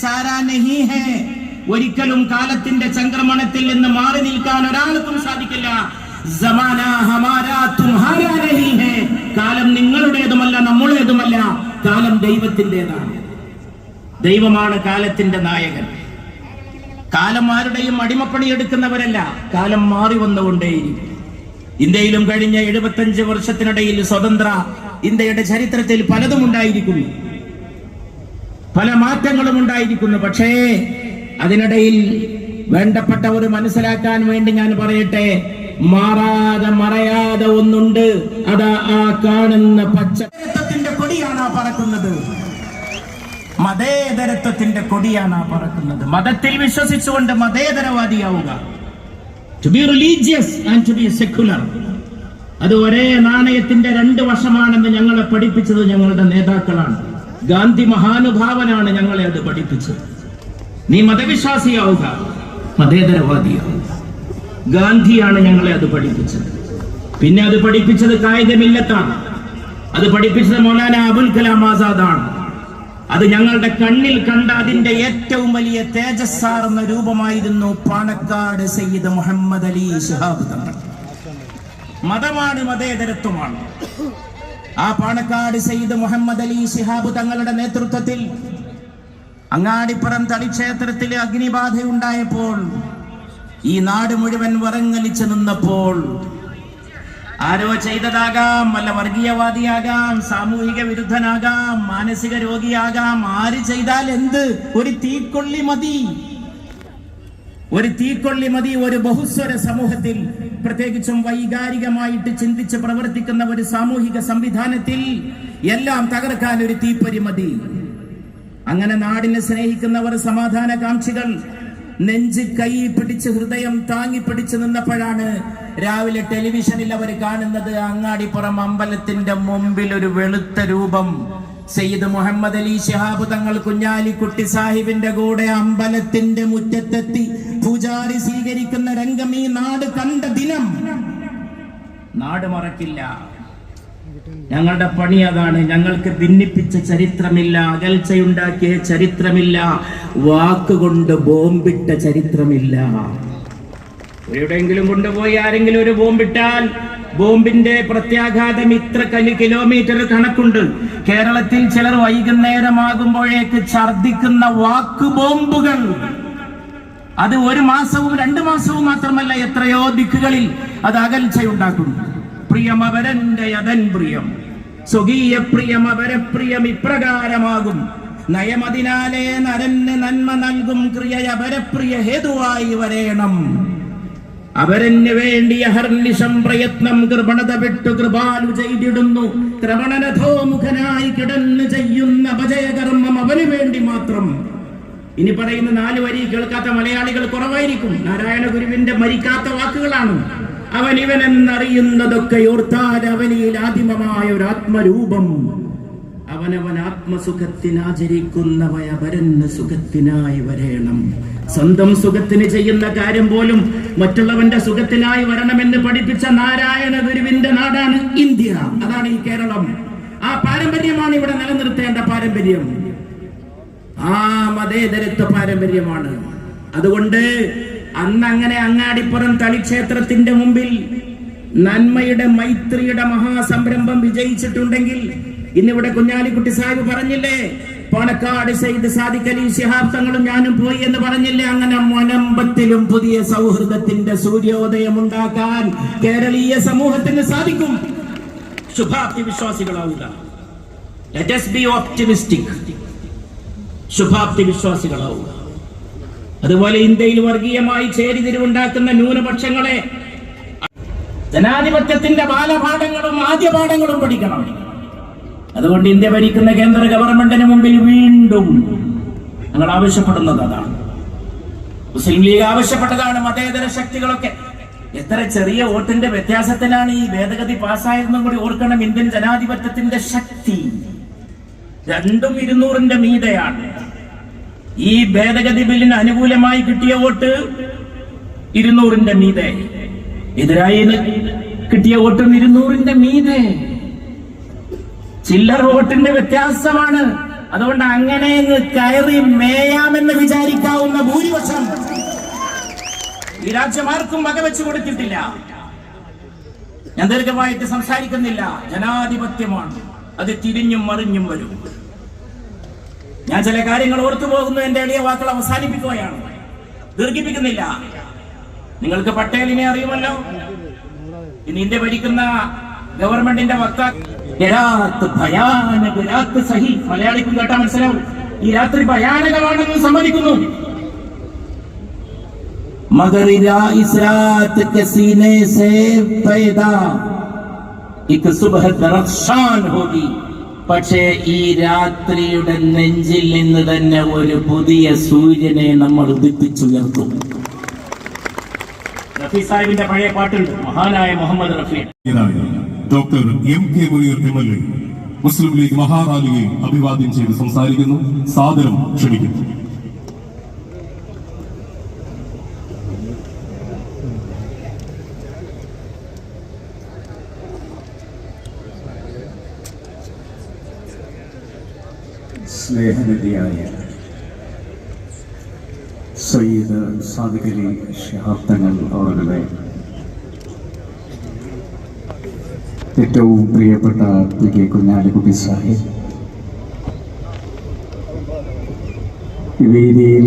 ചാരാ ഒരിക്കലും കാലത്തിന്റെ സംക്രമണത്തിൽ നിന്ന് മാറി നിൽക്കാൻ ഒരാൾക്കും സാധിക്കില്ല. കാലം നിങ്ങളുടേതുമല്ല നമ്മളുടേതുമല്ല. കാലം ദൈവത്തിന്റെതാണ്. ദൈവമാണ് കാലത്തിന്റെ നായകൻ. കാലം ആരുടെയും അടിമപ്പണി എടുക്കുന്നവരല്ല. കാലം മാറി വന്നുകൊണ്ടേയിരിക്കും. ഇന്ത്യയിലും കഴിഞ്ഞ എഴുപത്തഞ്ച് വർഷത്തിനിടയിൽ സ്വതന്ത്ര ഇന്ത്യയുടെ ചരിത്രത്തിൽ പലതും ഉണ്ടായിരിക്കുന്നു. പല മാറ്റങ്ങളും ഉണ്ടായിരിക്കുന്നു. പക്ഷേ അതിനിടയിൽ വേണ്ടപ്പെട്ടവർ മനസ്സിലാക്കാൻ വേണ്ടി ഞാൻ പറയട്ടെ. മാറാതെ മറയാതെ ഒന്നുണ്ട്. അതാ ആ കാണുന്ന പച്ചത്തിന്റെ കൊടിയാണ് ആ പറക്കുന്നത്. മതേതരത്വത്തിന്റെ കൊടിയാണ് ആ പറക്കുന്നത്. മതത്തിൽ വിശ്വസിച്ചുകൊണ്ട് മതേതരവാദിയാവുക. To be religious and to be secular അത് ഒരേ നാണയത്തിന്റെ രണ്ട് വശമാണെന്ന് ഞങ്ങളെ പഠിപ്പിച്ചത് ഞങ്ങളുടെ നേതാക്കളാണ്. ഗാന്ധി മഹാനുഭാവനാണ് ഞങ്ങളെ അത് പഠിപ്പിച്ചത്. നീ മതവിശ്വാസിയാവുക. മതേതരവാദിയാവുക. ഗാന്ധിയാണ് ഞങ്ങളെ അത് പഠിപ്പിച്ചത്. പിന്നെ അത് പഠിപ്പിച്ചത് കായികമില്ലത്താണ് അത് പഠിപ്പിച്ചത് മൗലാന അബുൽ കലാം ആസാദാണ്. അത് ഞങ്ങളുടെ കണ്ണിൽ കണ്ട അതിന്റെ ഏറ്റവും വലിയ തേജസ്സാർന്ന രൂപമായിരുന്നു പാണക്കാട് സയ്യിദ് മുഹമ്മദ് അലി ശിഹാബ് തങ്ങൾ. മതമാണ് മതേതരത്വമാണ്. ആ പാണക്കാട് സയ്യിദ് മുഹമ്മദ് അലി ശിഹാബ് തങ്ങളുടെ നേതൃത്വത്തിൽ അങ്ങാടിപ്പുറം തളിക്ഷേത്രത്തിലെ അഗ്നിബാധയുണ്ടായപ്പോൾ ഈ നാട് മുഴുവൻ വറങ്ങലിച്ചു നിന്നപ്പോൾ ആരോ ചെയ്തതാകാം വല്ല വർഗീയവാദിയാകാം സാമൂഹിക വിരുദ്ധനാകാം മാനസിക രോഗിയാകാം ആര് ചെയ്താൽ എന്ത്? ഒരു തീക്കൊള്ളി മതി. ഒരു തീക്കൊള്ളി മതി ഒരു ബഹുസ്വര സമൂഹത്തിൽ. പ്രത്യേകിച്ചും വൈകാരികമായിട്ട് ചിന്തിച്ച് പ്രവർത്തിക്കുന്ന ഒരു സാമൂഹിക സംവിധാനത്തിൽ എല്ലാം തകർക്കാൻ ഒരു തീപ്പൊരി മതി. അങ്ങനെ നാടിനെ സ്നേഹിക്കുന്നവർ സമാധാനകാംക്ഷികൾ നെഞ്ച് കൈ പിടിച്ച് ഹൃദയം താങ്ങി പിടിച്ച് നിന്നപ്പോഴാണ് രാവിലെ ടെലിവിഷനിൽ അവർ കാണുന്നത് അങ്ങാടിപ്പുറം അമ്പലത്തിന്റെ മുമ്പിൽ ഒരു വെളുത്ത രൂപം സയ്യിദ് മുഹമ്മദ് അലി ഷിഹാബ് തങ്ങൾ കുഞ്ഞാലിക്കുട്ടി സാഹിബിന്റെ കൂടെ അമ്പലത്തിന്റെ മുറ്റത്തെത്തി പൂജാരി സ്വീകരിക്കുന്ന രംഗം ഈ നാട് കണ്ട ദിനം. നാട് മറക്കില്ല. ഞങ്ങളുടെ പണി അതാണ്. ഞങ്ങൾക്ക് ഭിന്നിപ്പിച്ച ചരിത്രമില്ല അകൽച്ചയുണ്ടാക്കിയ ചരിത്രമില്ല വാക്കുകൊണ്ട് ബോംബിട്ട ചരിത്രമില്ല. എവിടെയെങ്കിലും കൊണ്ടുപോയി ആരെങ്കിലും ഒരു ബോംബിട്ടാൽ ബോംബിന്റെ പ്രത്യാഘാതം ഇത്ര കലി കിലോമീറ്റർ കണക്കുണ്ട്. കേരളത്തിൽ ചിലർ വൈകുന്നേരമാകുമ്പോഴേക്ക് ഛർദിക്കുന്ന വാക്ക് ബോംബുകൾ. അത് ഒരു മാസവും രണ്ടു മാസവും മാത്രമല്ല എത്രയോ ദിക്കുകളിൽ അത് അകൽച്ചയുണ്ടാക്കുന്നു. പ്രിയമവരന്റെ അതൻ പ്രിയം. സ്വകീയ പ്രിയം അപരപ്രിയം ഇപ്രകാരമാകും. നയമതിനാലേ നരന് നന്മ നൽകും ക്രിയ അപരപ്രിയ ഹേതുവായി വരേണം. അവരന് വേണ്ടി അഹർനിശം പ്രയത്നം കൃപണത വിട്ടു കൃപാലു ചെയ്തിടുന്നു. ത്രവണനധോമുഖനായി കിടന്ന് ചെയ്യുന്ന അപജയകർമ്മം അവന് വേണ്ടി മാത്രം. ഇനി പറയുന്ന നാല് വരി കേൾക്കാത്ത മലയാളികൾ കുറവായിരിക്കും. നാരായണ ഗുരുവിന്റെ മരിക്കാത്ത വാക്കുകളാണ്. അവൻ ഇവനെന്നറിയുന്നതൊക്കെ ഓർത്താൽ അവനിൽ ആദിമമായ ഒരു ആത്മരൂപം. അവനവൻ ആത്മസുഖത്തിനാചരിക്കുന്നവയ വരന്ന സുഖത്തിനായി വരേണം. സ്വന്തം സുഖത്തിന് ചെയ്യുന്ന കാര്യം പോലും മറ്റുള്ളവന്റെ സുഖത്തിനായി വരണമെന്ന് പഠിപ്പിച്ച നാരായണ ഗുരുവിന്റെ നാടാണ് ഇന്ത്യ. അതാണ് ഈ കേരളം. ആ പാരമ്പര്യമാണ് ഇവിടെ നിലനിർത്തേണ്ട പാരമ്പര്യം. ആ മതേതരത്വ പാരമ്പര്യമാണ്. അതുകൊണ്ട് അന്ന് അങ്ങനെ അങ്ങാടിപ്പുറം തളിക്ഷേത്രത്തിന്റെ മുമ്പിൽ നന്മയുടെ മൈത്രിയുടെ മഹാസംരംഭം വിജയിച്ചിട്ടുണ്ടെങ്കിൽ ഇന്നിവിടെ കുഞ്ഞാലിക്കുട്ടി സാഹിബ് പറഞ്ഞില്ലേ? പാണക്കാട് സൈദ് സാദിഖ് അലി ശിഹാബ് തങ്ങളും ഞാനും പോയി എന്ന് പറഞ്ഞില്ലേ? അങ്ങനെ മൊനമ്പത്തിലും പുതിയ സൗഹൃദത്തിന്റെ സൂര്യോദയം ഉണ്ടാക്കാൻ കേരളീയ സമൂഹത്തിന് സാധിക്കും. ശുഭാപ്തി വിശ്വാസികളാവുക. ശുഭാപ്തി വിശ്വാസികളാവുക. അതുപോലെ ഇന്ത്യയിൽ വർഗീയമായി ചേരിതിരിവുണ്ടാക്കുന്ന ന്യൂനപക്ഷങ്ങളെ ജനാധിപത്യത്തിന്റെ ബാലപാഠങ്ങളും ആദ്യ പാഠങ്ങളും പഠിക്കണം. അതുകൊണ്ട് ഇന്ത്യ ഭരിക്കുന്ന കേന്ദ്ര ഗവൺമെന്റിന് മുമ്പിൽ വീണ്ടും ഞങ്ങൾ ആവശ്യപ്പെടുന്നത് അതാണ്. മുസ്ലിം ലീഗ് ആവശ്യപ്പെട്ടതാണ് മതേതര ശക്തികളൊക്കെ. എത്ര ചെറിയ വോട്ടിന്റെ വ്യത്യാസത്തിലാണ് ഈ ഭേദഗതി പാസ്സായതെന്നും കൂടി ഓർക്കണം ഇന്ത്യൻ ജനാധിപത്യത്തിന്റെ ശക്തി. രണ്ടും ഇരുന്നൂറിന്റെ മീതയാണ്. ഈ ഭേദഗതി ബില്ലിന് അനുകൂലമായി കിട്ടിയ വോട്ട് ഇരുന്നൂറിന്റെ മീതെ. എതിരായി കിട്ടിയ വോട്ടും ഇരുന്നൂറിന്റെ മീതെ. ചില്ലറ വോട്ടിന്റെ വ്യത്യാസമാണ്. അതുകൊണ്ട് അങ്ങനെ കയറി മേയാമെന്ന് വിചാരിക്കാവുന്ന ഭൂരിപക്ഷം ഈ രാജ്യം ആർക്കും വകവെച്ചു കൊടുത്തിട്ടില്ല. ഞാൻ ദീർഘമായിട്ട് സംസാരിക്കുന്നില്ല. ജനാധിപത്യമാണ്. അത് തിരിഞ്ഞും മറിഞ്ഞും വരും. ഞാൻ ചില കാര്യങ്ങൾ ഓർത്തു പോകുന്നു. എന്റെ എളിയ വാക്കുകൾ അവസാനിപ്പിക്കുകയാണ്. ദീർഘിപ്പിക്കുന്നില്ല. നിങ്ങൾക്ക് പട്ടേലിനെ അറിയുമല്ലോ? ഇന്ന് ഇന്ത്യ ഭരിക്കുന്ന ഗവൺമെന്റിന്റെ വക്താ രാത്ത് ഭയാനക രാത്ത് സഹി മലയാളിക്കും കേട്ടാ മനസ്സിലാവും ഈ രാത്രി ഭയാനകമാണെന്ന് സമ്മതിക്കുന്നു मगर इरा- इस रात के सीने से पैदा एक सुबह दरख्शान होगी പക്ഷേ ഈ രാത്രിയുടെ നെഞ്ചിൽ നിന്ന് തന്നെ ഒരു പുതിയ സൂര്യനെ നമ്മൾ ഉദിപ്പിച്ചുയർത്തും റഫീ സാഹിബിന്റെ പഴയ പാട്ടുണ്ട് മഹാനായ മുഹമ്മദ് റഫീ നേതാവ് Doctor M K Muneer M L A Muslim League മഹാറാലിയെ അഭിവാദ്യം ചെയ്ത് സംസാരിക്കുന്നു. സാദരം ക്ഷണിക്കുന്നു. സ്നേഹനിധിയായ സയ്യിദ് സാദിഖലി ശിഹാബ്ദങ്ങൾ അവരുടെ ഏറ്റവും പ്രിയപ്പെട്ട പി കെ കുഞ്ഞാലിക്കുട്ടി സാഹിബ്. വേദിയിൽ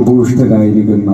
ഉപൂഷ്ടരായിരിക്കുന്ന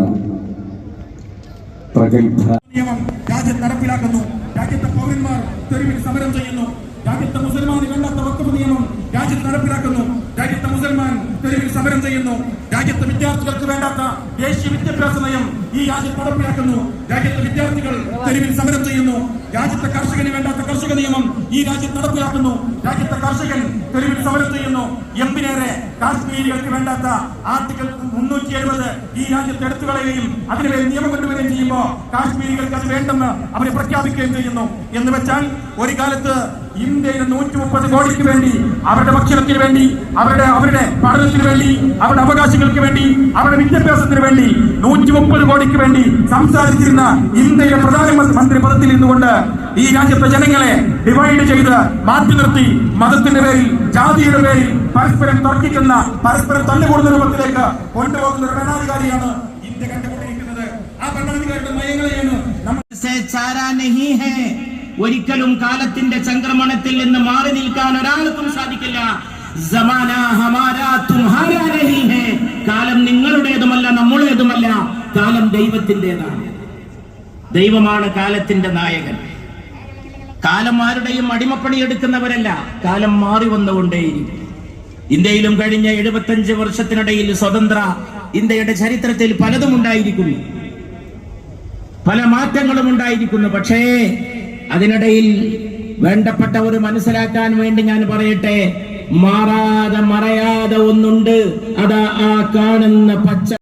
പ്രഗത്ഭ നിയമം രാജ്യം നടപ്പിലാക്കുന്നു. രാജ്യത്തെ പൗരന്മാർ തെരുവിൽ സമരം ചെയ്യുന്നു. രാജ്യത്തെ മുസൽമാൻ കണ്ടാത്ത വക്കഫ് നിയമം രാജ്യത്ത് നടപ്പിലാക്കുന്നു. രാജ്യത്തെ മുസൽമാൻ തെരുവിൽ സമരം ചെയ്യുന്നു. രാജ്യത്തെ വിദ്യാർത്ഥികൾക്ക് വേണ്ടാത്ത ദേശീയ വിദ്യാഭ്യാസ നയം ഈ രാജ്യത്ത് നടപ്പിലാക്കുന്നു രാജ്യത്തെ വിദ്യാർത്ഥികൾ തെരുവിൽ സമരം ചെയ്യുന്നു. രാജ്യത്തെ കർഷകന് വേണ്ടാത്ത കർഷക നിയമം ഈ രാജ്യത്ത് നടപ്പിലാക്കുന്നു. രാജ്യത്തെ കർഷകൻ തെരുവിൽ സമരം ചെയ്യുന്നു. എമ്പിനേറെ കാശ്മീരികൾക്ക് വേണ്ടാത്ത ആർട്ടിക്കൽ മുന്നൂറ്റി എഴുപത് ഈ രാജ്യത്ത് എടുത്തു കളയുകയും അതിനുമേൽ നിയമം കൊണ്ടുവരികയും ചെയ്യുമ്പോൾ കാശ്മീരികൾക്ക് അത് വേണ്ടെന്ന് അവരെ പ്രഖ്യാപിക്കുകയും ചെയ്യുന്നു. എന്ന് വെച്ചാൽ ഒരു കാലത്ത് ഇന്ത്യയിലെ നൂറ്റി മുപ്പത് കോടിക്ക് വേണ്ടി അവരുടെ ഭക്ഷണത്തിന് വേണ്ടി അവരുടെ അവരുടെ പഠനത്തിന് വേണ്ടി അവരുടെ അവകാശങ്ങൾക്ക് വേണ്ടി അവരുടെ വിദ്യാഭ്യാസത്തിന് വേണ്ടി നൂറ്റി മുപ്പത് നടപടിക്ക് വേണ്ടി സംസാരിച്ചിരുന്ന ഇന്ത്യയുടെ പ്രധാനമന്ത്രി പദത്തിൽ ഇരുന്നുകൊണ്ട് ഈ രാജ്യത്തെ ജനങ്ങളെ ഡിവൈഡ് ചെയ്ത് മാറ്റി നിർത്തി മതത്തിന്റെ പേരിൽ ജാതിയുടെ പേരിൽ പരസ്പരം തർക്കിക്കുന്ന പരസ്പരം തല്ലുകൂടുന്ന രൂപത്തിലേക്ക് കൊണ്ടുപോകുന്ന ഒരു ഭരണാധികാരിയാണ് ഇന്ത്യ കണ്ടുകൊണ്ടിരിക്കുന്നത്. ആ ഭരണാധികാരിയുടെ ഒരിക്കലും കാലത്തിന്റെ ചംക്രമണത്തിൽ നിന്ന് മാറി നിൽക്കാൻ ഒരാൾക്കും സാധിക്കില്ല. കാലം നമ്മുടേതുമല്ല കാലം ദൈവത്തിന്റെതാണ്. ദൈവമാണ് കാലത്തിന്റെ നായകൻ. കാലം ആരുടെയും അടിമപ്പണി എടുക്കുന്നവരല്ല. കാലം മാറി വന്നുകൊണ്ടേയിരിക്കും. ഇന്ത്യയിലും കഴിഞ്ഞ എഴുപത്തഞ്ച് വർഷത്തിനിടയിൽ സ്വതന്ത്ര ഇന്ത്യയുടെ ചരിത്രത്തിൽ പലതും ഉണ്ടായിരിക്കുന്നു. പല മാറ്റങ്ങളും ഉണ്ടായിരിക്കുന്നു. പക്ഷേ അതിനിടയിൽ വേണ്ടപ്പെട്ട ഒരു മനസ്സിലാക്കാൻ വേണ്ടി ഞാൻ പറയട്ടെ. മാറാതെ മറയാതെ ഒന്നുണ്ട്. അതാ ആ കാണുന്ന പച്ച